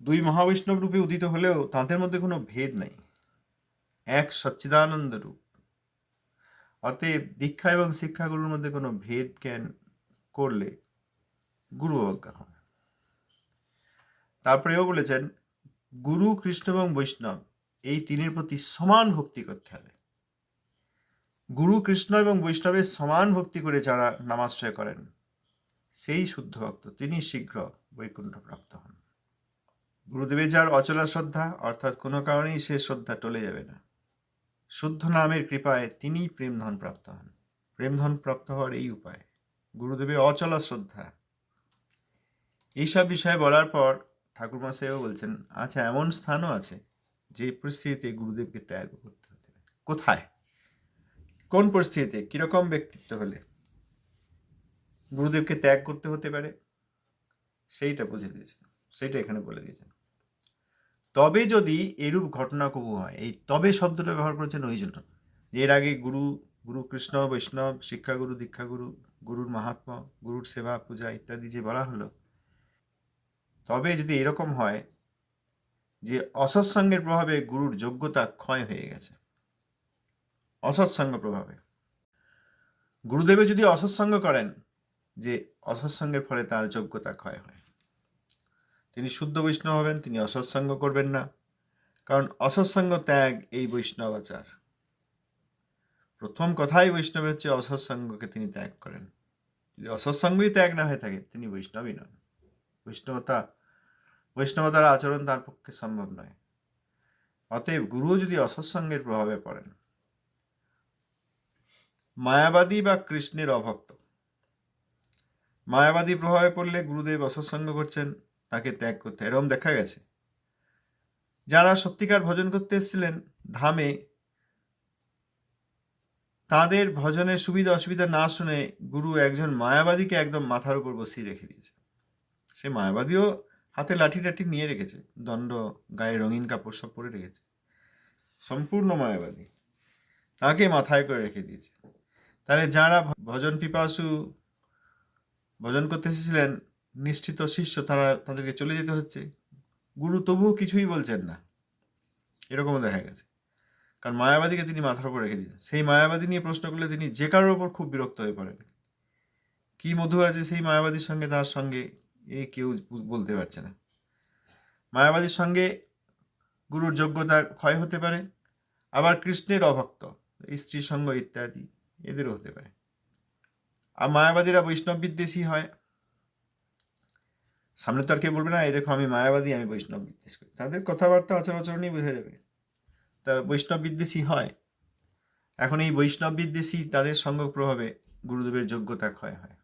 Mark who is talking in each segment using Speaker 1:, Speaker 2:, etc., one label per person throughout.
Speaker 1: দুই মহাবৈষ্ণব রূপে উদিত হলেও তাঁদের মধ্যে কোনো ভেদ নাই। এক সচ্চিদানন্দ রূপ। অতএব দীক্ষা এবং শিক্ষাগুরুর মধ্যে কোনো ভেদ জ্ঞান করলে গুরু অবজ্ঞা হবে তারপরেও বলেছেন, গুরু, কৃষ্ণ এবং বৈষ্ণব, এই তিনের প্রতি সমান ভক্তি করতে হবে। গুরু, কৃষ্ণ এবং বৈষ্ণবের সমান ভক্তি করে যারা নামাশ্রয় করেন, সেই শুদ্ধ ভক্ত তিনি শীঘ্র বৈকুণ্ঠ প্রাপ্ত হন। গুরুদেবের যার অচলা শ্রদ্ধা, অর্থাৎ কোনো কারণেই সে শ্রদ্ধা টলে যাবে না। শুদ্ধ নামের কৃপায় তিনিই প্রেমধন প্রাপ্ত হন। প্রেমধন প্রাপ্ত হওয়ার এই উপায়, গুরুদেবের অচলা শ্রদ্ধা। এইসব বিষয়ে বলার পর ঠাকুরমশাইও বলছেন আচ্ছা এমন স্থানও আছে যে পরিস্থিতিতে গুরুদেবকে ত্যাগ করতে হতে কোথায়? কোন পরিস্থিতিতে? কীরকম ব্যক্তিত্ব হলে গুরুদেবকে ত্যাগ করতে হতে পারে? সেইটা বুঝে দিয়েছেন। সেইটা এখানে বলে দিয়েছেন। তবে যদি এরূপ ঘটনা কবু হয়, এই তবে শব্দটা ব্যবহার করেছেন ওই জন্য এর আগে গুরু গুরু কৃষ্ণ, বৈষ্ণব, শিক্ষাগুরু, দীক্ষাগুরু, গুরুর মাহাত্ম্য গুরুর সেবা, পূজা ইত্যাদি যে বলা হলো, তবে যদি এরকম হয় যে অসৎসঙ্গের প্রভাবে গুরুর যোগ্যতা ক্ষয় হয়ে গেছে, অসৎসঙ্গ প্রভাবে। গুরুদেবে যদি অসৎসঙ্গ করেন, যে অসৎসঙ্গের ফলে তার যোগ্যতা ক্ষয় হয়। তিনি শুদ্ধ বৈষ্ণব হবেন, তিনি অসৎসঙ্গ করবেন না। কারণ অসৎসঙ্গ ত্যাগ এই বৈষ্ণব আচার। প্রথম কথাই বৈষ্ণবের হচ্ছে অসৎসঙ্গকে তিনি ত্যাগ করেন। যদি অসৎসঙ্গই ত্যাগ না হয়ে থাকে, তিনি বৈষ্ণবই নন। বৈষ্ণবতা, বৈষ্ণবতার আচরণ তার পক্ষে সম্ভব নয়। অতএব গুরু যদি অসৎসঙ্গের প্রভাবে পড়েন, মায়াবাদী বা কৃষ্ণের অভক্ত। মায়াবাদী প্রভাবে পড়লে গুরুদেব অসৎসঙ্গ করছেন তাকে ত্যাগ করতে। এরকম দেখা গেছে। যারা সত্যিকার ভজন করতে এসেছিলেন ধামে, তাদের ভজনের সুবিধা অসুবিধা না শুনে গুরু একজন মায়াবাদীকে একদম মাথার উপর বসিয়ে রেখে দিয়েছে সে মায়াবাদীও হাতে লাঠি টাঠি নিয়ে রেখেছে। দণ্ড, গায়ে রঙিন কাপড় সব পরে রেখেছে। সম্পূর্ণ মায়াবাদী। তাকে মাথায় করে রেখে দিয়েছে। তাহলে যারা ভজন পিপাসু ভজন করতে এসেছিলেন নিশ্চিত শিষ্য তারা তাদেরকে চলে যেতে হচ্ছে। গুরু তবুও কিছুই বলছেন না। এরকমও দেখা গেছে। কারণ মায়াবাদীকে তিনি মাথার উপর রেখে দিয়েছেন সেই মায়াবাদী নিয়ে প্রশ্ন করলে তিনি যে কারোর ওপর খুব বিরক্ত হয়ে পড়েন। কি মধু আছে সেই মায়াবাদীর সঙ্গে? তার সঙ্গে এ কেউ বলতে পারছে না। মায়াবাদীর সঙ্গে গুরুর যোগ্যতার ক্ষয় হতে পারে। আবার কৃষ্ণের অভক্ত স্ত্রী সঙ্গ ইত্যাদি, এদেরও হতে পারে। আর মায়াবাদীরা বৈষ্ণব বিদ্বেষী হয়। সামনে তো আর কেউ বলবে না, এই দেখো আমি মায়াবাদী, আমি বৈষ্ণব বিদ্বেষ করি। তাদের কথাবার্তা আচার আচরণেই বোঝা যাবে। তা বৈষ্ণব বিদ্বেষী হয়? এখন এই বৈষ্ণব বিদ্বেষী তাদের সঙ্গ প্রভাবে গুরুদেবের যোগ্যতা ক্ষয় হয়।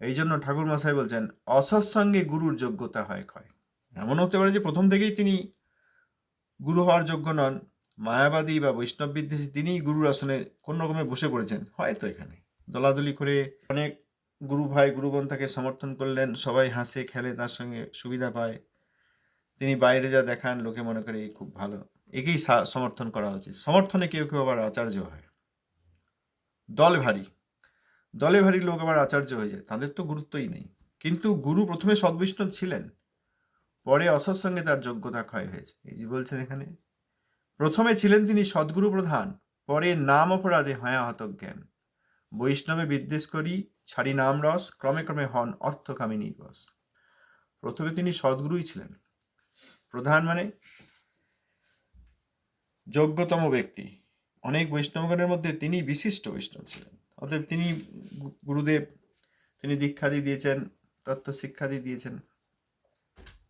Speaker 1: এই জন্য ঠাকুর মশাই বলছেন অসৎসঙ্গে গুরুর যোগ্যতা হয় ক্ষয়। এমন হতে পারে যে প্রথম থেকেই তিনি গুরু হওয়ার যোগ্য নন। মায়াবাদী বা বৈষ্ণব বিদ্বেষী তিনিই গুরুর আসনে কোন রকমে বসে পড়েছেন। হয়তো এখানে দলাদলি করে অনেক গুরু ভাই গুরুগণ তাকে সমর্থন করলেন। সবাই হাসে, খেলে, তার সঙ্গে সুবিধা পায়। তিনি বাইরে যা দেখান, লোকে মনে করে খুব ভালো। একেই সমর্থন করা উচিত। সমর্থনে কেউ কেউ আবার আচার্য হয়। দল ভারী। দলে ভারী লোক আবার আচার্য হয়ে যায়। তাদের তো গুরুত্বই নেই। কিন্তু গুরু প্রথমে সদ্বৈষ্ণব ছিলেন। পরে অসৎ সঙ্গে তার যোগ্যতা ক্ষয় হয়েছে। এই যে বলছেন এখানে। প্রথমে ছিলেন তিনি সদ্গুরু প্রধান। পরে নাম অপরাধে হয় আহত জ্ঞান। বৈষ্ণবে বিদ্বেষ করি ছাড়ি নাম রস, ক্রমে ক্রমে হন অর্থকামী নির্বস। প্রথমে তিনি সদ্গুরুই ছিলেন। প্রধান মানে যোগ্যতম ব্যক্তি। অনেক বৈষ্ণবগণের মধ্যে তিনি বিশিষ্ট বৈষ্ণব ছিলেন। অতএব তিনি গুরুদেব, তিনি দীক্ষাদি দিয়েছেন তত্ত্ব শিক্ষাদি দিয়েছেন।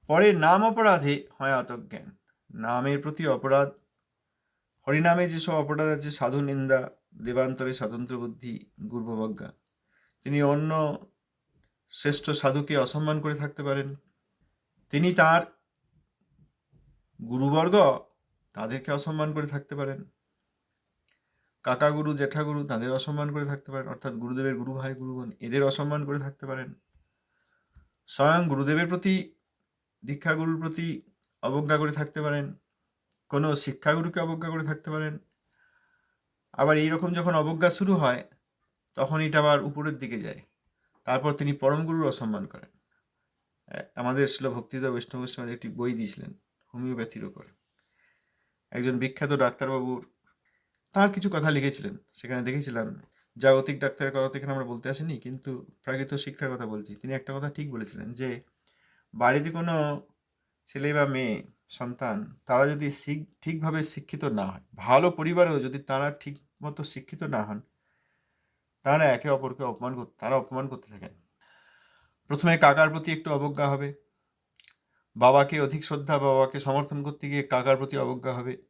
Speaker 1: পরে নাম অপরাধে হয় আতজ্ঞান নামের প্রতি অপরাধ, হরিনামে যেসব অপরাধ আছে, সাধু নিন্দা, দেবান্তরে স্বাতন্ত্র বুদ্ধি, গুর্ববজ্ঞা তিনি অন্য শ্রেষ্ঠ সাধুকে অসম্মান করে থাকতে পারেন। তিনি তার গুরুবর্গ তাদেরকে অসম্মান করে থাকতে পারেন। কাকা গুরু, জ্যাঠা গুরু তাদের অসম্মান করে থাকতে পারেন। অর্থাৎ গুরুদেবের গুরু ভাই গুরুগণ এদের অসম্মান করে থাকতে পারেন। স্বয়ং গুরুদেবের প্রতি দীক্ষাগুরুর প্রতি অবজ্ঞা করে থাকতে পারেন। কোনো শিক্ষাগুরুকে অবজ্ঞা করে থাকতে পারেন। আবার এইরকম যখন অবজ্ঞা শুরু হয় তখন এটা আবার উপরের দিকে যায়। তারপর তিনি পরম গুরুর অসম্মান করেন। আমাদের ছিল ভক্তিদ বৈষ্ণব গোস্বামী একটি বই দিয়েছিলেন, হোমিওপ্যাথির ওপর। একজন বিখ্যাত ডাক্তারবাবুর তার কিছু কথা লিখেছিলেন। সেখানে দেখেছিলাম, জাগতিক ডাক্তারের কথা এখানে আমরা বলতে আসিনি, কিন্তু প্রাকৃত শিক্ষার কথা বলছি। তিনি একটা কথা ঠিক বলেছিলেন যে, বাড়িতে কোনো ছেলে বা মেয়ে, সন্তান, তারা যদি ঠিকভাবে শিক্ষিত না হয়, ভালো পরিবারেও যদি তারা ঠিক মতো শিক্ষিত না হন তারা একে অপরকে অপমান করতে তারা অপমান করতে থাকেন। প্রথমে কাকার প্রতি একটু অবজ্ঞা হবে। বাবাকে অধিক শ্রদ্ধা, বাবাকে সমর্থন করতে গিয়ে কাকার প্রতি অবজ্ঞা হবে।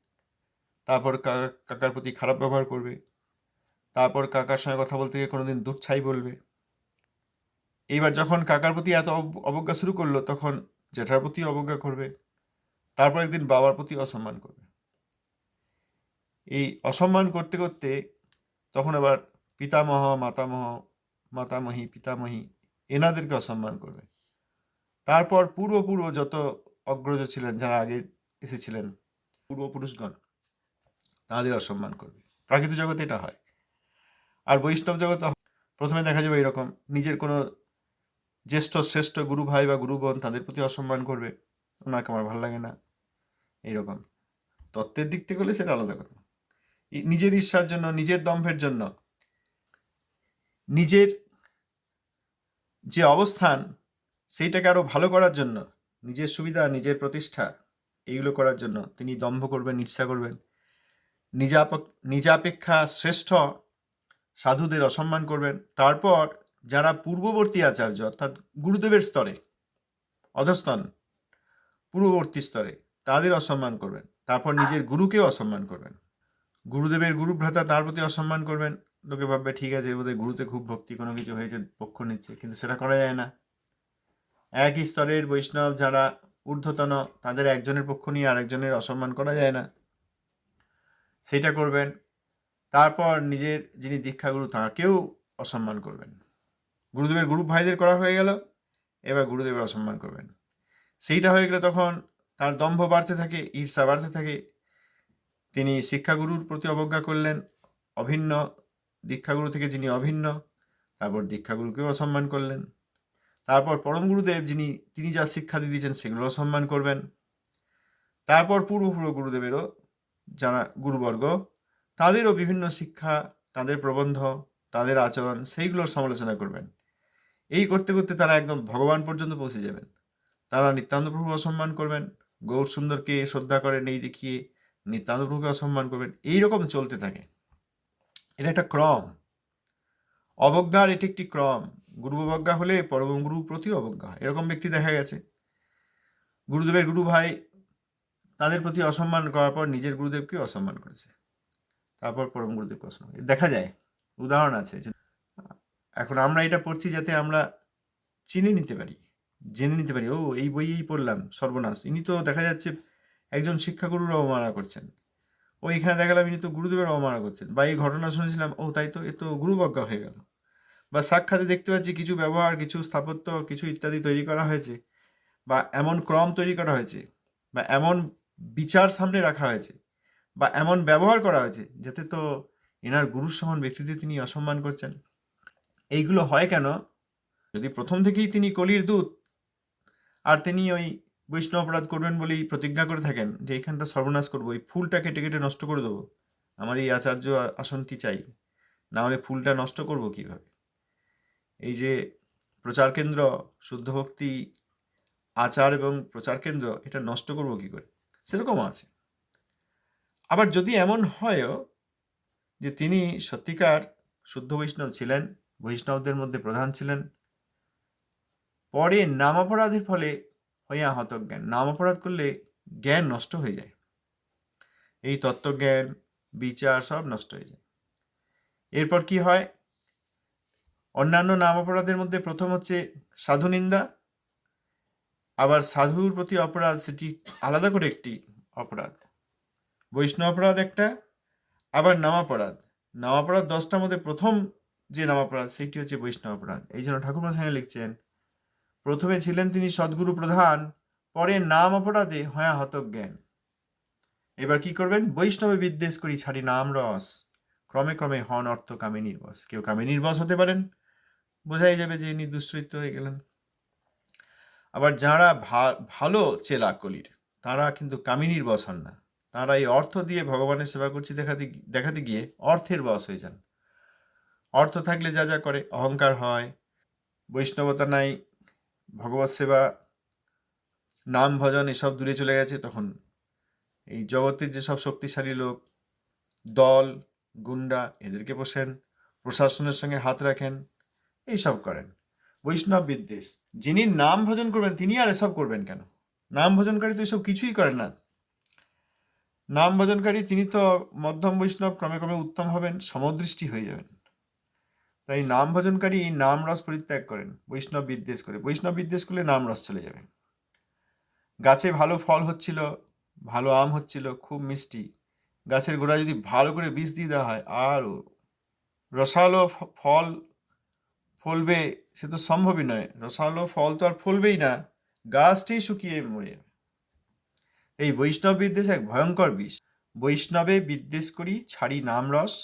Speaker 1: তারপর কাকার প্রতি খারাপ ব্যবহার করবে। তারপর কাকার সঙ্গে কথা বলতে গিয়ে কোনোদিন দুচ্ছাই বলবে। এইবার যখন কাকার প্রতি এত অব- অবজ্ঞা শুরু করল, তখন জেঠার প্রতি অবজ্ঞা করবে। তারপর একদিন বাবার প্রতি অসম্মান করবে। এই অসম্মান করতে করতে তখন আবার পিতামহ, মাতামহ, মাতামহী, পিতামহী এনাদেরকে অসম্মান করবে। তারপর পূর্বপূর্ব যত অগ্রজ ছিলেন, যারা আগে এসেছিলেন, পূর্বপুরুষগণ তাদের অসম্মান করবে। প্রাকৃতিক জগতে এটা হয়। আর বৈষ্ণব জগতে প্রথমে দেখা যাবে এরকম, নিজের কোনো জ্যেষ্ঠ, শ্রেষ্ঠ গুরু ভাই বা গুরু বোন তাদের প্রতি অসম্মান করবে। ওনাকে আমার ভালো লাগে না। এইরকম। তত্ত্বের দিক থেকে হলে সেটা আলাদা কথা। নিজের ইচ্ছার জন্য, নিজের দম্ভের জন্য নিজের যে অবস্থান, সেইটাকে আরও ভালো করার জন্য, নিজের সুবিধা, নিজের প্রতিষ্ঠা, এইগুলো করার জন্য তিনি দম্ভ করবেন, ঈর্ষা করবেন। নিজাপক নিজাপেক্ষা শ্রেষ্ঠ সাধুদের অসম্মান করবেন। তারপর যারা পূর্ববর্তী আচার্য, অর্থাৎ গুরুদেবের স্তরে, অধস্তন, পূর্ববর্তী স্তরে, তাদের অসম্মান করবেন। তারপর নিজের গুরুকেও অসম্মান করবেন। গুরুদেবের গুরুভ্রাতা তার প্রতি অসম্মান করবেন। লোকে ভাববে, ঠিক আছে বোধহয় গুরুতে খুব ভক্তি, কোনো কিছু হয়েছে, পক্ষ নিচ্ছে। কিন্তু সেটা করা যায় না। একই স্তরের বৈষ্ণব যারা ঊর্ধ্বতন, তাদের একজনের পক্ষ নিয়ে আরেকজনের অসম্মান করা যায় না। সেইটা করবেন, তারপর নিজের যিনি দীক্ষাগুরু, তাঁকেও অসম্মান করবেন। গুরুদেবের গুরু ভাইদের করা হয়ে গেল, এবার গুরুদেবের অসম্মান করবেন। সেইটা হয়ে গেলে তখন তার দম্ভ বাড়তে থাকে, ঈর্ষা বাড়তে থাকে। তিনি শিক্ষাগুরুর প্রতি অবজ্ঞা করলেন, অভিন্ন দীক্ষাগুরু থেকে যিনি অভিন্ন, তারপর দীক্ষাগুরুকেও অসম্মান করলেন। তারপর পরম গুরুদেব যিনি, তিনি যা শিক্ষা দিয়ে দিয়েছেন সেগুলো অসম্মান করবেন। তারপর পূর্বপূর্ব গুরুদেবেরও যারা গুরুবর্গ, তাদেরও বিভিন্ন শিক্ষা, তাদের প্রবন্ধ, তাদের আচরণ সেইগুলোর সমালোচনা করবেন। এই করতে করতে তারা একদম ভগবান পর্যন্ত পৌঁছে যাবেন। তারা নিত্যান্ত প্রভু অসম্মান করবেন গৌর সুন্দরকে শ্রদ্ধা করেন এই দেখিয়ে নিত্যান্ত প্রভুকে অসম্মান করবেন। এইরকম চলতে থাকে। এটা একটা ক্রম। অবজ্ঞার এটি একটি ক্রম। গুরু অবজ্ঞা হলে গুরু প্রতি অবজ্ঞা এরকম ব্যক্তি দেখা গেছে। গুরুদেবের গুরু ভাই তাদের প্রতি অসম্মান করার পর নিজের গুরুদেবকে অসম্মান করেছে। তারপর পরম গুরুদেবকে অসম্মান দেখা যায়, উদাহরণ আছে এখন আমরা এটা পড়ছি যাতে আমরা চিনে নিতে পারি, জেনে নিতে পারি। ও, এই বইয়েই পড়লাম, সর্বনাশ। ইনি তো দেখা যাচ্ছে একজন শিক্ষাগুরুর অবমাননা করছেন। ও এখানে দেখালাম ইনি তো গুরুদেবের অবমাননা করছেন। বা এই ঘটনা শুনেছিলাম, ও তাই তো, এ তো গুরুবজ্ঞা হয়ে গেল। বা সাক্ষাতে দেখতে পাচ্ছি কিছু ব্যবহার, কিছু স্থাপত্য, কিছু ইত্যাদি তৈরি করা হয়েছে, বা এমন ক্রম তৈরি করা হয়েছে, বা এমন বিচার সামনে রাখা হয়েছে, বা এমন ব্যবহার করা হয়েছে, যাতে তো এনার গুরুর সমান ব্যক্তিদের তিনি অসম্মান করছেন। এইগুলো হয় কেন? যদি প্রথম থেকেই তিনি কলির দূত, আর তিনি ওই বৈষ্ণব অপরাধ করবেন বলেই প্রতিজ্ঞা করে থাকেন যে এখানটা সর্বনাশ করব, এই ফুলটা কেটে কেটে নষ্ট করে দেবো। আমার এই আচার্য আসনটি চাই, না হলে ফুলটা নষ্ট করব কীভাবে? এই যে প্রচার কেন্দ্র শুদ্ধ ভক্তি আচার এবং প্রচার কেন্দ্র, এটা নষ্ট করব কি করে? সেরকম আছে। আবার যদি এমন হয়ও যে তিনি সত্যিকার শুদ্ধ বৈষ্ণব ছিলেন, বৈষ্ণবদের মধ্যে প্রধান ছিলেন, পরে নামাপরাধের ফলে হইয়া হতজ্ঞান। নামাপরাধ করলে জ্ঞান নষ্ট হয়ে যায়। এই তত্ত্বজ্ঞান, বিচার সব নষ্ট হয়ে যায়। এরপর কি হয়? অন্যান্য নাম অপরাধের মধ্যে প্রথম হচ্ছে সাধু নিন্দা, আবার সাধুর প্রতি অপরাধ সেটি আলাদা করে একটি অপরাধ। বৈষ্ণব অপরাধ একটা, আবার নামাপরাধ নামাপরাধ দশটার মধ্যে প্রথম যে নামাপরাধ সেটি হচ্ছে বৈষ্ণব অপরাধ। এই জন্য ঠাকুর মশাই লিখছেন প্রথমে ছিলেন তিনি সদ্গুরু প্রধান, পরে নাম অপরাধে হয়া হতজ্ঞান এবার কি করবেন? বৈষ্ণবে বিদ্বেষ করি ছাড়ি নাম রস। ক্রমে ক্রমে হন অর্থ কামে নির্বস। কেউ কামে নির্বস হতে পারেন। বোঝাই যাবে যে ইনি দুশ্চরিত্র হয়ে গেলেন। আবার যারা ভালো চেলা কলির, তারা কিন্তু কামিনীর বস হন না। তারা এই অর্থ দিয়ে ভগবানের সেবা করছি দেখাতে দেখাতে গিয়ে অর্থের বস হয়ে যান। অর্থ থাকলে যা যা করে, অহংকার হয়, বৈষ্ণবতা নাই ভগবত সেবা, নাম ভজন এসব দূরে চলে গেছে, তখন এই জগতের যেসব শক্তিশালী লোক, দল, গুন্ডা, এদেরকে বসেন, প্রশাসনের সঙ্গে হাত রাখেন, এইসব করেন। বৈষ্ণব বিদ্বেষ, যিনি নাম ভজন করবেন, তিনি আর এসব করবেন কেন? নাম ভজনকারী তো এসব কিছুই করেন না। নাম ভজনকারী, তিনি তো মধ্যম বৈষ্ণব, ক্রমে ক্রমে উত্তম হবেন, সমদৃষ্টি হয়ে যাবেন। তাই নাম ভজনকারী নাম রস পরিত্যাগ করেন। বৈষ্ণব বিদ্বেষ করে। বৈষ্ণব বিদ্বেষ করলে নাম রস চলে যাবে। গাছে ভালো ফল হচ্ছিল, ভালো আম হচ্ছিল, খুব মিষ্টি। গাছের গোড়া যদি ভালো করে বীজ দিয়ে দেওয়া হয়, আর রসালো ফল ফলবে সে তো সম্ভবই নয়। রসালো ফল তো আর ফলবেই না। গাছটি শুকিয়ে মরে যাবে। এই বৈষ্ণব বিদ্বেষ এক ভয়ঙ্কর বিষ। বৈষ্ণবে বিদ্বেষ করি, ছাড়ি নাম রস।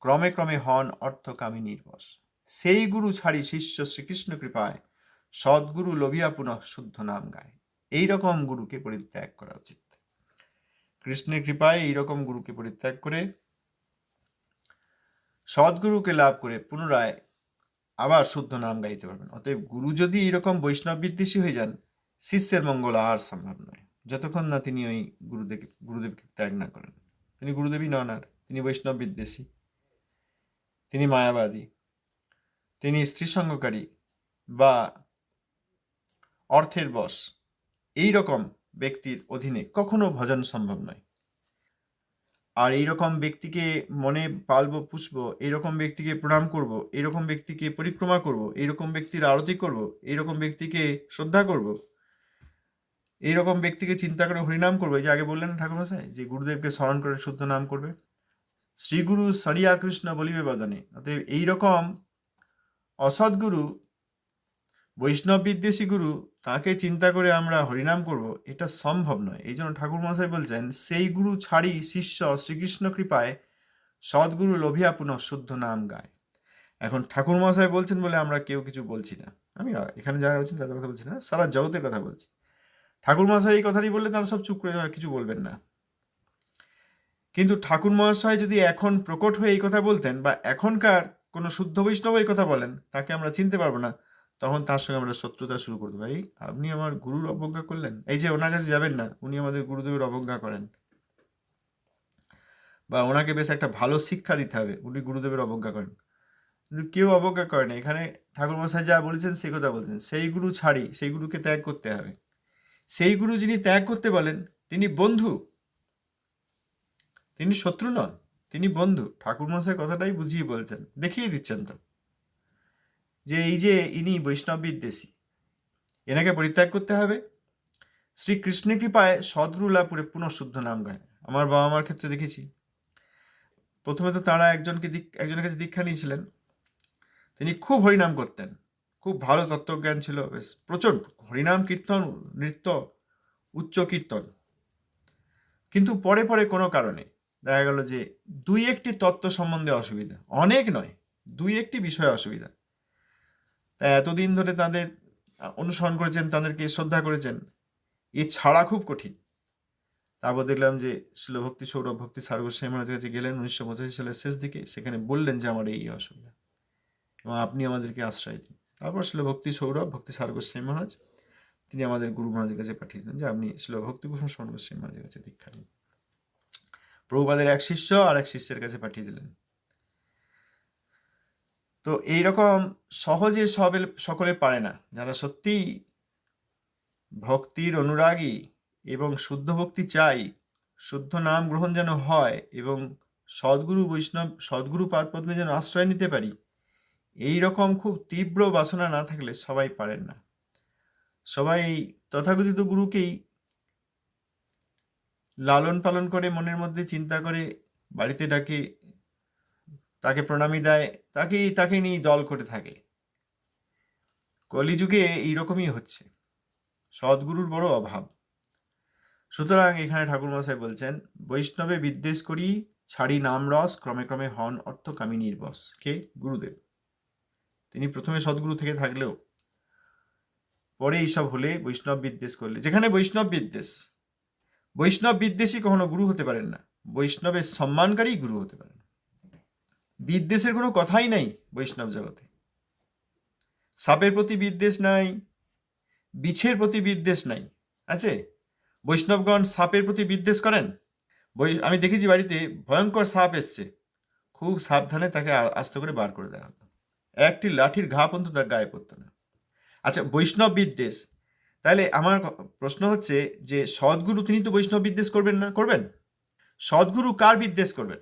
Speaker 1: ক্রমে ক্রমে হন অর্থকামী বশ সেই গুরু ছাড়ি শিষ্য শ্রীকৃষ্ণ কৃপায় সদ্গুরু লোভিয়া পুনঃ শুদ্ধ নাম গায়। এই রকম গুরুকে পরিত্যাগ করা উচিত। কৃষ্ণের কৃপায় এই রকম গুরুকে পরিত্যাগ করে সদ্গুরুকে লাভ করে পুনরায় আবার শুদ্ধ নাম গাইতে পারবেন। অতএব গুরু যদি এরকম বৈষ্ণব বিদ্বেষী হয়ে যান, শিষ্যের মঙ্গল আর সম্ভব নয়। যতক্ষণ না তিনি ওই গুরুদেব গুরুদেবকে ত্যাগ না করেন। তিনি গুরুদেবই নন আর, তিনি বৈষ্ণব বিদ্বেষী তিনি মায়াবাদী। তিনি স্ত্রী সঙ্গকারী বা অর্থের বশ এই রকম ব্যক্তির অধীনে কখনো ভজন সম্ভব নয়। আর এই রকম ব্যক্তিকে মনে পালবো, পুষবো এইরকম ব্যক্তিকে প্রণাম করব এইরকম ব্যক্তিকে পরিক্রমা করব এইরকম ব্যক্তির আরতি করব এইরকম ব্যক্তিকে শ্রদ্ধা করব এইরকম ব্যক্তিকে চিন্তা করে হরিনাম করব। এই যে আগে বললেন ঠাকুর মশাই যে গুরুদেবকে স্মরণ করে শুদ্ধ নাম করবে? শ্রীগুরু সরিয়া কৃষ্ণ বলিবে বদনে। অতএব এইরকম অসৎগুরু বৈষ্ণব বিদ্বেষী গুরু, তাকে চিন্তা করে আমরা হরিনাম করব, এটা সম্ভব নয়। এই জন্য ঠাকুর মশাই বলছেন, সেই গুরু ছাড়ি শিষ্য শ্রীকৃষ্ণ কৃপায় সদ্গুরু লোভিয়া পুনঃ শুদ্ধ নাম গায়। এখন ঠাকুর মশাই বলছেন বলে আমরা কেউ কিছু বলছি না। আমি এখানে যারা বলছেন তাদের কথা বলছি না, সারা জগতের কথা বলছি। ঠাকুর মশাই এই কথাটি বললে তারা সব চুপ করে কিছু বলবেন না। কিন্তু ঠাকুর মহাশয় যদি এখন প্রকট হয়ে এই কথা বলতেন বা এখনকার কোনো শুদ্ধ বৈষ্ণব এই কথা বলেন, তাকে আমরা চিনতে পারব না। তখন তার সঙ্গে আমরা শত্রুতা শুরু করতে পারি আপনি আমার গুরুর অবজ্ঞা করলেন? এই যে ওনার কাছে যাবেন না, উনি আমাদের গুরুদেবের অবজ্ঞা করেন। বা ওনাকে বেশ একটা ভালো শিক্ষা দিতে হবে, উনি গুরুদেবের অবজ্ঞা করেন। কিন্তু কেউ অবজ্ঞা করে না। এখানে ঠাকুর মশাই যা বলেছেন সেই কথা বলছেন। সেই গুরু ছাড়ি, সেই গুরুকে ত্যাগ করতে হবে। সেই গুরু যিনি ত্যাগ করতে বলেন, তিনি বন্ধু। তিনি শত্রু নন, তিনি বন্ধু। ঠাকুর মশাই কথাটাই বুঝিয়ে বলছেন, দেখিয়ে দিচ্ছেন তো। যে এই যে ইনি বৈষ্ণব বিদ্বেষী এনাকে পরিত্যাগ করতে হবে। শ্রীকৃষ্ণের কৃপায় সদরুলাপুরে পুনঃশুদ্ধ নাম গায়। আমার বাবা মার ক্ষেত্রে দেখেছি। প্রথমে তো তারা একজনকে একজনের কাছে দীক্ষা নিয়েছিলেন। তিনি খুব হরিনাম করতেন। খুব ভালো তত্ত্বজ্ঞান ছিল, বেশ প্রচুর হরিনাম, কীর্তন, নৃত্য, উচ্চ কীর্তন। কিন্তু পরে পরে কোনো কারণে দেখা গেল যে দুই একটি তত্ত্ব সম্বন্ধে অসুবিধা। অনেক নয়, দুই একটি বিষয়ে অসুবিধা। তাই এতদিন ধরে তাদের অনুসরণ করেছেন, তাদেরকে শ্রদ্ধা করেছেন, এ ছাড়া খুব কঠিন। তারপর দেখলাম যে শিল ভক্তি সৌরভ ভক্তি সার মহারাজের কাছে গেলেন, উনিশশো পঁচাশি সালের শেষ দিকে সেখানে বললেন যে আমার এই অসুবিধা এবং আপনি আমাদেরকে আশ্রয় দিন। তারপর শিল ভক্তি সৌরভ ভক্তি সার মহারাজ, তিনি আমাদের গুরু মহারাজের কাছে পাঠিয়ে দিলেন যে আপনি শিল ভক্তিভূষণ স্বর্ণ গোস্বামী মহারাজের কাছে দীক্ষা নিন। প্রভুপাদের এক শিষ্য আর এক শিষ্যের কাছে পাঠিয়ে দিলেন। তো এইরকম সহজে সবে সকলে পারে না। যারা সত্যিই ভক্তির অনুরাগী এবং শুদ্ধ ভক্তি চাই, শুদ্ধ নাম গ্রহণ যেন হয় এবং সদ্গুরু বৈষ্ণব, সদ্গুরু পাদপদ্মে যেন আশ্রয় নিতে পারি এই রকম খুব তীব্র বাসনা না থাকলে সবাই পারেন না। সবাই তথাকথিত গুরুকেই লালন পালন করে, মনের মধ্যে চিন্তা করে, বাড়িতে ডাকে, তাকে প্রণামী দেয়, তাকেই তাকে নিয়ে দল করে থাকে। কলিযুগে এইরকমই হচ্ছে। সদ্গুরুর বড় অভাব। সুতরাং এখানে ঠাকুর মশাই বলছেন, বৈষ্ণবে বিদ্বেষ করি, ছাড়ি নাম রস, ক্রমে ক্রমে হন অর্থকামিনীর বস কে? গুরুদেব। তিনি প্রথমে সদ্গুরু থেকে থাকলেও, পরে এইসব হলে বৈষ্ণব বিদ্বেষ করলে, যেখানে বৈষ্ণব বিদ্বেষ বৈষ্ণব বিদ্বেষী কখনো গুরু হতে পারেন না। বৈষ্ণবের সম্মানকারী গুরু হতে পারেন বিদ্বেষের কোনো কথাই নাই বৈষ্ণব জগতে। সাপের প্রতি বিদ্বেষ নাই, বিছের প্রতি বিদ্বেষ নাই, আছে? বৈষ্ণবগণ সাপের প্রতি বিদ্বেষ করেন? আমি দেখেছি বাড়িতে ভয়ঙ্কর সাপ এসছে। খুব সাবধানে তাকে আস্তে করে বার করে দেওয়া হতো। একটি লাঠির ঘা পর্যন্ত তার গায়ে পড়তো না। আচ্ছা বৈষ্ণব বিদ্বেষ তাহলে আমার প্রশ্ন হচ্ছে যে সদ্গুরু তিনি তো বৈষ্ণব বিদ্বেষ করবেন না, করবেন? সদ্গুরু কার বিদ্বেষ করবেন?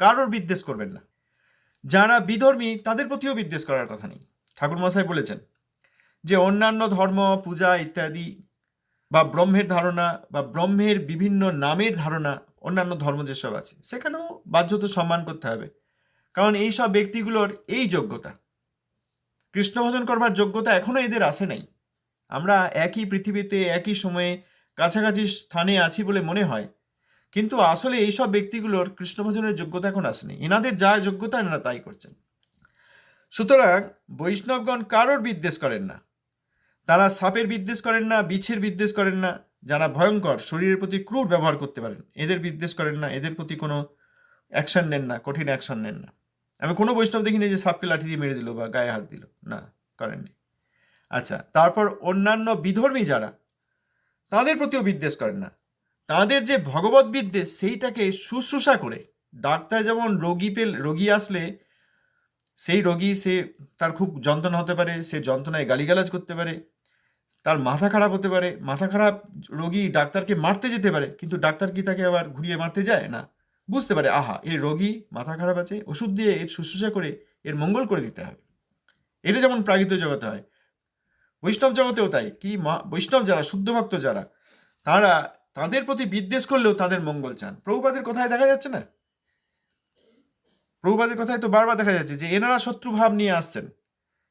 Speaker 1: কারোর বিদ্বেষ করবেন না। যারা বিধর্মী, তাদের প্রতিও বিদ্বেষ করার কথা নেই। ঠাকুর মশাই বলেছেন যে অন্যান্য ধর্ম, পূজা ইত্যাদি বা ব্রহ্মের ধারণা বা ব্রহ্মের বিভিন্ন নামের ধারণা অন্যান্য ধর্ম যেসব আছে, সেখানেও বাধ্যত সম্মান করতে হবে। কারণ এই সব ব্যক্তিগুলোর এই যোগ্যতা, কৃষ্ণ ভজন করবার যোগ্যতা এখনও এদের আসে নাই। আমরা একই পৃথিবীতে, একই সময়ে, কাছাকাছি স্থানে আছি বলে মনে হয়। কিন্তু আসলে এইসব ব্যক্তিগুলোর কৃষ্ণ ভজনের যোগ্যতা এখন আসেনি। এনাদের যা যোগ্যতা এনারা তাই করছেন। সুতরাং বৈষ্ণবগণ কারোর বিদ্বেষ করেন না। তারা সাপের বিদ্বেষ করেন না, বিছের বিদ্বেষ করেন না, যারা ভয়ঙ্কর শরীরের প্রতি ক্রূর ব্যবহার করতে পারেন। এদের বিদ্বেষ করেন না, এদের প্রতি কোনো অ্যাকশন নেন না, কঠিন অ্যাকশন নেন না। আমি কোনো বৈষ্ণব দেখিনি যে সাপকে লাঠি দিয়ে মেরে দিল বা গায়ে হাত দিল। না, করেননি। আচ্ছা তারপর অন্যান্য বিধর্মী যারা, তাদের প্রতিও বিদ্বেষ করেন না। তাদের যে ভগবত বিদ্বেষ, সেইটাকে শুশ্রূষা করে, ডাক্তার যেমন রোগী পেল, রোগী আসলে, সেই রোগী সে তার খুব যন্ত্রণা হতে পারে, সে যন্ত্রণায় গালিগালাজ করতে পারে, তার মাথা খারাপ হতে পারে, মাথা খারাপ রোগী ডাক্তারকে মারতে যেতে পারে, কিন্তু ডাক্তার কি তাকে আবার ঘুরিয়ে মারতে যায়? না, বুঝতে পারে, আহা, এই রোগী মাথা খারাপ আছে, ওষুধ দিয়ে এর শুশ্রূষা করে, এর মঙ্গল করে দিতে হবে। এটা যেমন প্রাকৃত জগতে হয় বৈষ্ণব জগতেও তাই। কি বৈষ্ণব যারা শুদ্ধ ভক্ত যারা, তারা, তাদের প্রতি বিদ্বেষ করলেও তাদের মঙ্গল চান। প্রভুপাদের কথায় দেখা যাচ্ছে না? প্রভুপাদের কথায় তো বারবার দেখা যাচ্ছে যে, এনারা শত্রু ভাব নিয়ে আসছেন।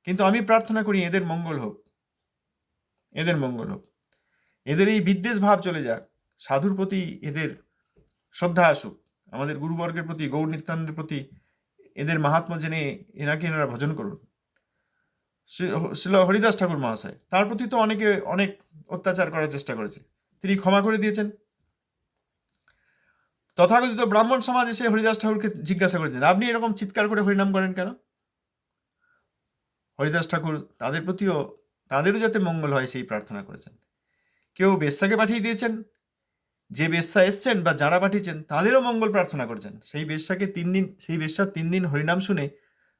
Speaker 1: কিন্তু আমি প্রার্থনা করি এদের মঙ্গল হোক। এদের মঙ্গল হোক। এদের এই বিদ্বেষ ভাব চলে যাক। সাধুর প্রতি এদের শ্রদ্ধা আসুক। আমাদের গুরুবর্গের প্রতি গৌর নিত্যানন্দের প্রতি এদের মাহাত্ম জেনে এনাকে এনারা ভজন করুন। শ্রীল হরিদাস ঠাকুর মহাশয়। তার প্রতি তো অনেকে অনেক অত্যাচার করার চেষ্টা করেছে। তিনি ক্ষমা করে দিয়েছেন। তথাকথিত ব্রাহ্মণ সমাজ এসে হরিদাস ঠাকুরকে জিজ্ঞাসা করেছেন, আপনি এরকম চিৎকার করে হরিনাম করেন কেন? হরিদাস ঠাকুর তাদের প্রতিও, তাদেরও যাতে মঙ্গল হয় সেই প্রার্থনা করেছেন। কেউ বেশ্যাকে পাঠিয়ে দিয়েছেন, যে বেশ্যা এসছেন বা যারা পাঠিয়েছেন, তাদেরও মঙ্গল প্রার্থনা করেছেন। সেই বেশ্যাকে তিন দিন, সেই বেশ্যার তিন দিন হরিনাম শুনে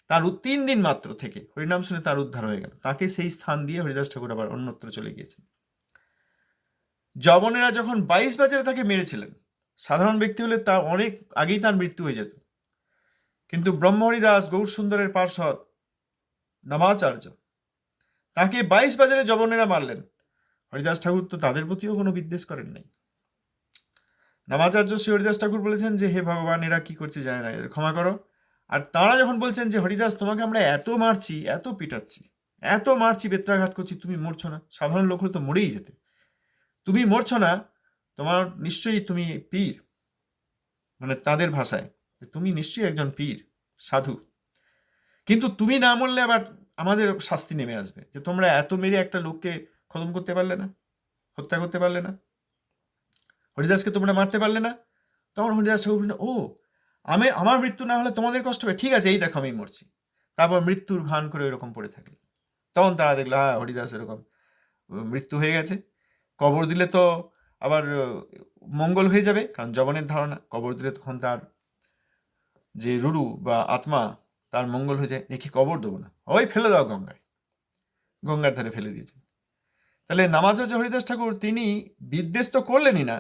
Speaker 1: তার তিন দিন মাত্র থেকে হরিনাম শুনে তার উদ্ধার হয়ে গেল। তাকে সেই স্থান দিয়ে হরিদাস ঠাকুর আবার অন্যত্র চলে গিয়েছেন। জবনেরা যখন বাইশ বাজারে তাকে মেরেছিলেন, সাধারণ ব্যক্তি হলে তার অনেক আগেই তার মৃত্যু হয়ে যেত। কিন্তু ব্রহ্মহরিদাস গৌর সুন্দরের পার্ষদ নামাচার্য, তাকে বাইশ বাজারে জবনেরা মারলেন। হরিদাস ঠাকুর তো তাদের প্রতিও কোনো বিদ্বেষ করেন নাই। নামাচার্য শ্রী হরিদাস ঠাকুর বলেছেন যে, হে ভগবান, এরা কি করছে জানে না। এদের ক্ষমা করো। আর তারা যখন বলছেন যে, হরিদাস, তোমাকে আমরা এত মারছি, এত পিটাচ্ছি, এত মারছি, বেত্রাঘাত করছি, তুমি মরছো না, সাধারণ লোক হলে তো মরেই যেতে। তুমি মরছো না, তোমার নিশ্চয়ই তুমি পীর। মানে তাদের ভাষায় তুমি নিশ্চয়ই একজন পীর, সাধু। কিন্তু তুমি না মরলে আবার আমাদের শাস্তি নেমে আসবে। যে, তোমরা এত মেরে একটা লোককে খতম করতে পারলে না, হত্যা করতে পারলে না। হরিদাসকে তোমরা মারতে পারলে না। তখন হরিদাস ঠাকুর ও আমি, আমার মৃত্যু না হলে তোমাদের কষ্ট হবে। ঠিক আছে, এই দেখো, আমি মরছি। তারপর মৃত্যুর ভান করে ওইরকম পড়ে থাকলে। তখন তারা দেখল হ্যাঁ হরিদাস এরকম মৃত্যু হয়ে গেছে। কবর দিলে তো আবার মঙ্গল হয়ে যাবে, কারণ জবনের ধারণা। কবর দিলে তখন তার যে রুরু বা আত্মা, তার মঙ্গল হয়ে যায়। দেখি কবর দেবো না। ওই ফেলে দাও গঙ্গায়। গঙ্গার ধারে ফেলে দিয়েছেন তাহলে নামাজার্য হরিদাস ঠাকুর, তিনি বিদ্বেষ তো করলেনই না।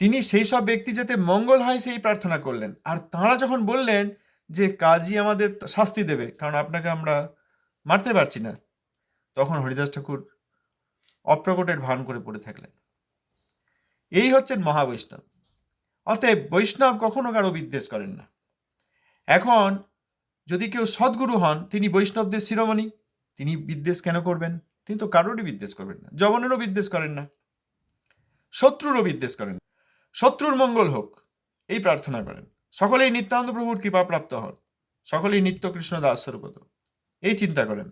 Speaker 1: তিনি সেই সব ব্যক্তি যাতে মঙ্গল হয় সেই প্রার্থনা করলেন। আর তাঁরা যখন বললেন যে কাজী আমাদের শাস্তি দেবে, কারণ আপনাকে আমরা মারতে পারছি না, তখন হরিদাস ঠাকুর অপ্রকটের ভান করে পড়ে থাকলেন। এই হচ্ছেন মহাবৈষ্ণব। অতএব বৈষ্ণব কখনো কারও বিদ্বেষ করেন না। এখন যদি কেউ সদ্গুরু হন, তিনি বৈষ্ণবদের শিরোমণি, তিনি বিদ্বেষ কেন করবেন? তিনি তো কারোরই বিদ্বেষ করবেন না, জবনেরও বিদ্বেষ করেন না, শত্রুরও বিদ্বেষ করেন। শত্রুর মঙ্গল হোক, এই প্রার্থনা করেন। সকলেই নিত্যানন্দ প্রভুর কৃপা প্রাপ্ত হন। সকলেই নিত্য কৃষ্ণ স্বরূপত। এই চিন্তা করেন,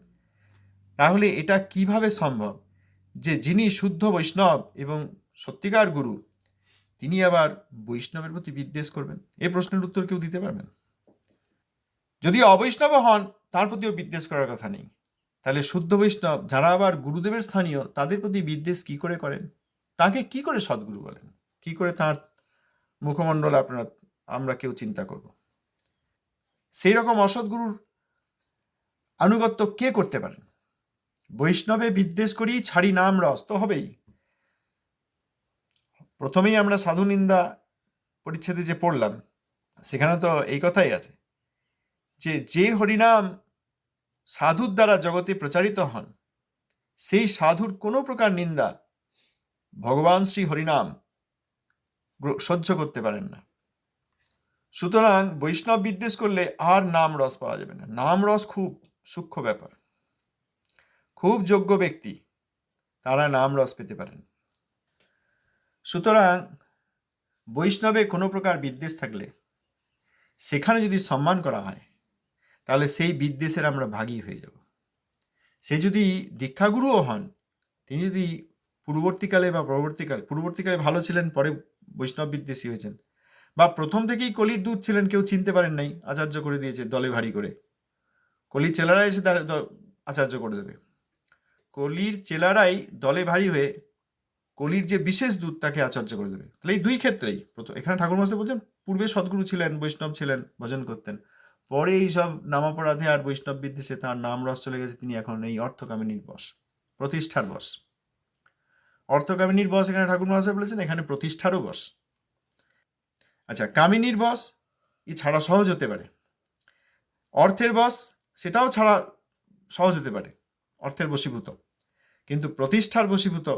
Speaker 1: তাহলে এটা কীভাবে সম্ভব যে যিনি শুদ্ধ বৈষ্ণব এবং সত্যিকার গুরু, তিনি আবার বৈষ্ণবের প্রতি বিদ্বেষ করবেন? এই প্রশ্নের উত্তর কেউ দিতে পারবেন? যদি অবৈষ্ণব হন, তার প্রতিও বিদ্বেষ করার কথা নেই। তাহলে শুদ্ধ বৈষ্ণব যারা আবার গুরুদেবের স্থানীয়, তাদের প্রতি বিদ্বেষ কি করে করেন? তাকে কি করে সদ্গুরু বলেন? কি করে তার মুখমণ্ডল আপনারা, আমরা কেউ চিন্তা করব? সেই রকম অসৎগুরুর আনুগত্য কে করতে পারেন বৈষ্ণবে বিদ্বেষ করি, ছাড়ি নাম রস তো হবেই। প্রথমেই আমরা সাধু নিন্দা পরিচ্ছেদে যে পড়লাম, সেখানে তো এই কথাই আছে যে যে হরিনাম সাধুর দ্বারা জগতে প্রচারিত হন, সেই সাধুর কোনো প্রকার নিন্দা ভগবান শ্রী হরিনাম সহ্য করতে পারেন না। সুতরাং বৈষ্ণব বিদ্বেষ করলে আর নাম রস পাওয়া যাবে না। নাম রস খুব সূক্ষ্ম ব্যাপার। খুব যোগ্য ব্যক্তি, তারা নাম রস পেতে পারেন। সুতরাং বৈষ্ণবে কোনো প্রকার বিদ্বেষ থাকলে, সেখানে যদি সম্মান করা হয়, তাহলে সেই বিদ্বেষের আমরা ভাগী হয়ে যাব। সে যদি দীক্ষাগুরুও হন, তিনি যদি পূর্ববর্তীকালে বা পরবর্তীকালে পূর্ববর্তীকালে ভালো ছিলেন, পরে বৈষ্ণব বিদ্বেষী হয়েছেন। বা প্রথম থেকেই কলির দুধ ছিলেন কেউ চিনতে পারেন নাই, আচার্য করে দিয়েছে দলে ভারী করে। কলির চেলারা এসে আচার্য করে দেবে। কলির চেলারাই দলে ভারী হয়ে কলির যে বিশেষ দূত তাকে আচার্য করে দেবে। তাহলে এই দুই ক্ষেত্রেই প্রথম এখানে ঠাকুর মশাই বলছেন, পূর্বে সদ্গুরু ছিলেন, বৈষ্ণব ছিলেন, ভজন করতেন। পরে এই সব নামাপরাধে আর বৈষ্ণব বিদ্বেষে তার নাম রস চলে গেছে, তিনি এখন এই অর্থকামিনীর বস, প্রতিষ্ঠার বস। অর্থকামিনীর বস এখানে ঠাকুর মহাশয় বলেছেন, এখানে প্রতিষ্ঠারও বস। আচ্ছা কামিনীর বস, ই ছাড়া সহজ হতে পারে। অর্থের বস, সেটাও ছাড়া সহজ হতে পারে, অর্থের বশীভূত। কিন্তু প্রতিষ্ঠার বশীভূত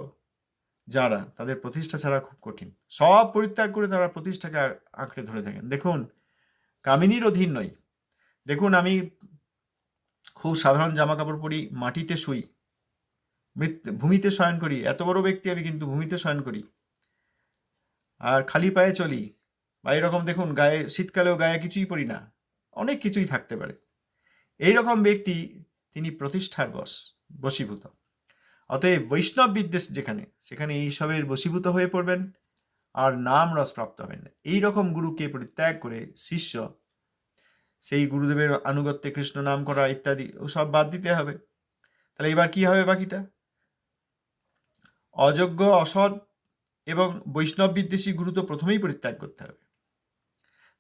Speaker 1: যারা, তাদের প্রতিষ্ঠা ছাড়া খুব কঠিন। সব পরিত্যাগ করে তারা প্রতিষ্ঠাকে আঁকড়ে ধরে থাকেন। দেখুন, কামিনীর অধীন নই। দেখুন, আমি খুব সাধারণ জামা কাপড় পরি, মাটিতে শুই। ভূমিতে শয়ন করি। এত বড় ব্যক্তি আমি কিন্তু ভূমিতে শয়ন করি। আর খালি পায়ে চলি। বা এরকম দেখুন, গায়ে, শীতকালেও গায়ে কিছুই পরি না। অনেক কিছুই থাকতে পারে। এই রকম ব্যক্তি তিনি প্রতিষ্ঠার বস, বশীভূত। অতএব বৈষ্ণব বিদ্বেষ যেখানে, সেখানে এইসবের বশীভূত হয়ে পড়বেন আর নাম রস প্রাপ্ত হবেন এই রকম গুরুকে পরিত্যাগ করে শিষ্য সেই গুরুদেবের আনুগত্যে কৃষ্ণ নাম করা ইত্যাদি সব বাদ দিতে হবে। তাহলে এবার কি হবে বাকিটা? অযোগ্য, অসৎ এবং বৈষ্ণব বিদ্বেষী গুরু তো প্রথমেই পরিত্যাগ করতে হবে।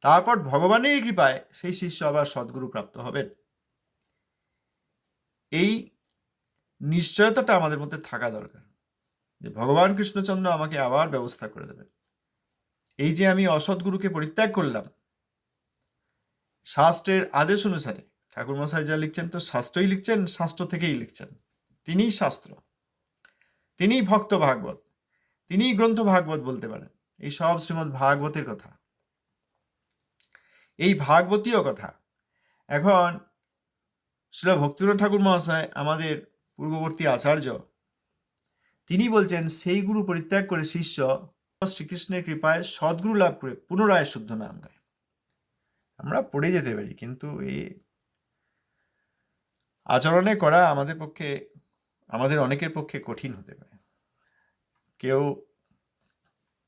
Speaker 1: তারপর ভগবানের কৃপায় সেই শিষ্য আবার সদ্গুরু প্রাপ্ত হবেন। এই নিশ্চয়তাটা আমাদের মধ্যে থাকা দরকার যে ভগবান কৃষ্ণচন্দ্র আমাকে আবার ব্যবস্থা করে দেবেন। এই যে আমি অসৎগুরুকে পরিত্যাগ করলাম, শাস্ত্রের আদেশ অনুসারে ঠাকুর মশাই যা লিখছেন তো শাস্ত্রই লিখছেন, শাস্ত্র থেকেই লিখছেন। তিনিই শাস্ত্র। তিনিই ভক্ত ভাগবত, তিনিই গ্রন্থ ভাগবত বলতে পারেন। এই সব শ্রীমৎ ভাগবতের কথা। এই ভাগবতীয় কথা। এখন শিল ভক্তিনাথ ঠাকুর মহাশয়, আমাদের পূর্ববর্তী আচার্য, তিনি বলছেন, সেই গুরু পরিত্যাগ করে শিষ্য শ্রীকৃষ্ণের কৃপায় সদ্গুরু লাভ করে পুনরায় শুদ্ধ নাম গায়। আমরা পড়ে যেতে পারি, কিন্তু এই আচরণে করা আমাদের পক্ষে আমাদের অনেকের পক্ষে কঠিন হতে পারে। কেউ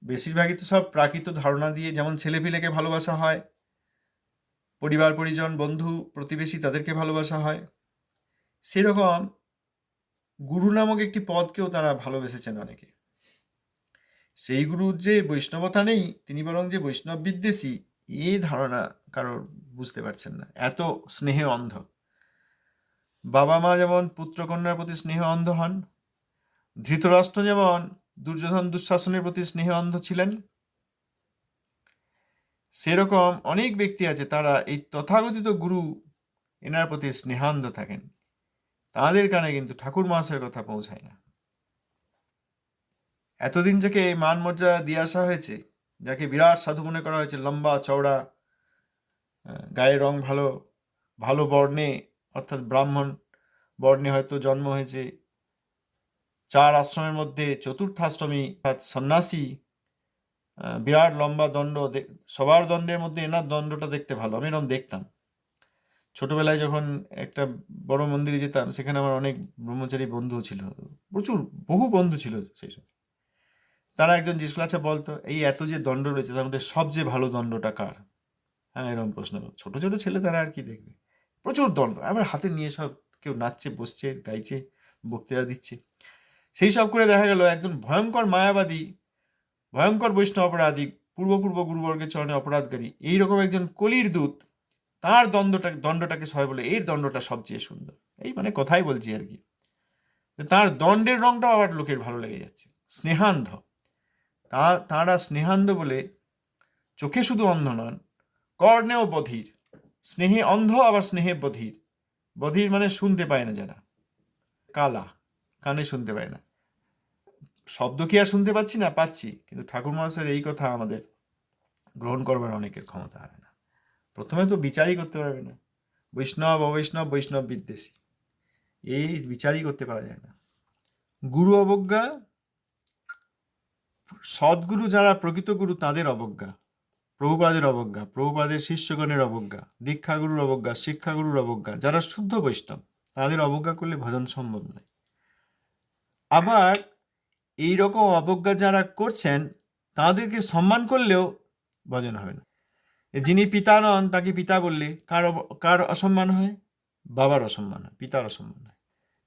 Speaker 1: বেশিরভাগই তো সব প্রাকৃত ধারণা দিয়ে যেমন ছেলেপিলেকে ভালোবাসা হয়, পরিবার, পরিজন, বন্ধু, প্রতিবেশী তাদেরকে ভালোবাসা হয়, সেরকম গুরু নামক একটি পদকেও তারা ভালোবেসেছেন অনেকে। সেই গুরুর যে বৈষ্ণবতা নেই, তিনি বরং যে বৈষ্ণব বিদ্বেষী এই ধারণা কারোর বুঝতে পারছেন না। এত স্নেহে অন্ধ। বাবা মা যেমন পুত্রকন্যার প্রতি স্নেহ অন্ধ হন, ধৃতরাষ্ট্র যেমন দুর্যোধন দুঃশাসনের প্রতি স্নেহ অন্ধ ছিলেন, সেরকম অনেক ব্যক্তি আছে তারা এই তথাকথিত গুরু এনার প্রতি স্নেহান্ধ থাকেন। তাদের কানে কিন্তু ঠাকুর মহাশয়ের কথা পৌঁছায় না। এতদিন যাকে মান মর্যাদা দিয়ে আসা হয়েছে, যাকে বিরাট সাধু মনে করা হয়েছে, লম্বা, চওড়া গায়ের রং ভালো ভালো বর্ণে অর্থাৎ ব্রাহ্মণ বর্ণে হয়তো জন্ম হয়েছে। চার আশ্রমের মধ্যে চতুর্থ আশ্রমী অর্থাৎ সন্ন্যাসী বিরাট, লম্বা দণ্ড সবার দণ্ডের মধ্যে এনার দণ্ডটা দেখতে ভালো, আমি এরকম দেখতাম। ছোটবেলায় যখন একটা বড় মন্দিরে যেতাম, সেখানে আমার অনেক ব্রহ্মচারী বন্ধু ছিল, প্রচুর, বহু বন্ধু ছিল সেই সময়। তারা একজন জিজ্ঞেস আচ্ছা বলতো এই এত যে দণ্ড রয়েছে, তার মধ্যে সবচেয়ে ভালো দণ্ডটা কার? হ্যাঁ এরকম প্রশ্ন। ছোট ছোট ছেলে তারা আর কি দেখবে? প্রচুর দণ্ড। আবার হাতে নিয়ে সব কেউ নাচছে, বসছে, গাইছে, বক্তৃতা দিচ্ছে। সেই সব করে দেখা গেল একজন ভয়ঙ্কর মায়াবাদী, ভয়ঙ্কর বৈষ্ণব অপরাধী পূর্বপূর্ব গুরুবর্গের চরণে অপরাধকারী। এইরকম একজন কলির দূত, তার দণ্ডটা, দণ্ডটাকে সবাই বলে এর দণ্ডটা সবচেয়ে সুন্দর। এই মানে কথাই বলছি আর কি। তার দণ্ডের রংটাও আবার লোকের ভালো লেগে যাচ্ছে। স্নেহান্ধ। তা, তাঁরা স্নেহান্ধ বলে চোখে শুধু অন্ধ নন, কর্ণেও বধির। স্নেহে অন্ধ, আবার স্নেহে বধির। বধির মানে শুনতে পায় না যারা। কালা, কানে শুনতে পায় না। শব্দ কি আর শুনতে পাচ্ছি না? পাচ্ছি। কিন্তু ঠাকুর মহাশয়ের এই কথা আমাদের গ্রহণ করবার অনেকের ক্ষমতা হয় না। প্রথমে তো বিচারই করতে পারবে না। বৈষ্ণব, অবৈষ্ণব, বৈষ্ণব বিদ্বেষী। এই বিচারই করতে পারা যায় না। গুরু অবজ্ঞা, সদ্গুরু যারা প্রকৃত গুরু, তাদের অবজ্ঞা। প্রভুপাদের অবজ্ঞা, প্রভুপাদের শিষ্যগণের অবজ্ঞা, দীক্ষাগুরুর অবজ্ঞা, শিক্ষাগুরুর অবজ্ঞা, যারা শুদ্ধ বৈষ্ণব, তাদের অবজ্ঞা করলে ভজন সম্ভব নয়। আবার এই রকম অবজ্ঞা যারা করছেন, তাদেরকে সম্মান করলেও ভজন হবে না। যিনি পিতা নন, তাকে পিতা বললে কার কার অসম্মান হয়? বাবার অসম্মান হয়, পিতার অসম্মান হয়।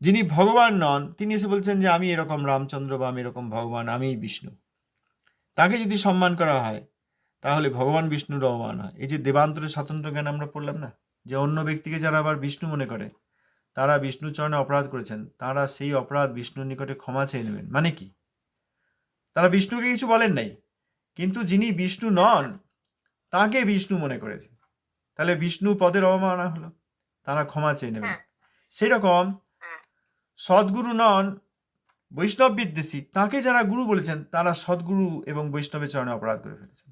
Speaker 1: যিনি ভগবান নন, তিনি এসে বলছেন যে, আমি এরকম রামচন্দ্র বা আমি এরকম ভগবান, আমিই বিষ্ণু। তাকে যদি সম্মান করা হয় তাহলে ভগবান বিষ্ণুর অবমান হয় এই যে দেবান্তরের স্বাতন্ত্র জ্ঞান আমরা পড়লাম না? যে অন্য ব্যক্তিকে যারা আবার বিষ্ণু মনে করে তারা বিষ্ণু চরণে অপরাধ করেছেন তারা সেই অপরাধ বিষ্ণুর নিকটে ক্ষমা চেয়ে নেবেন। মানে কি? তারা বিষ্ণুকে কিছু বলেন নাই। কিন্তু যিনি বিষ্ণু নন তাকে বিষ্ণু মনে করেছে। তাহলে বিষ্ণু পদের অবমাননা হলো। তারা ক্ষমা চেয়ে নেবেন।
Speaker 2: হ্যাঁ।
Speaker 1: সেরকম
Speaker 2: হ্যাঁ।
Speaker 1: সদ্গুরু নন বৈষ্ণব বিদ্বেষী তাকে যারা গুরু বলেছেন তারা সদ্গুরু এবং বৈষ্ণবের চরণে অপরাধ করে ফেলেছেন।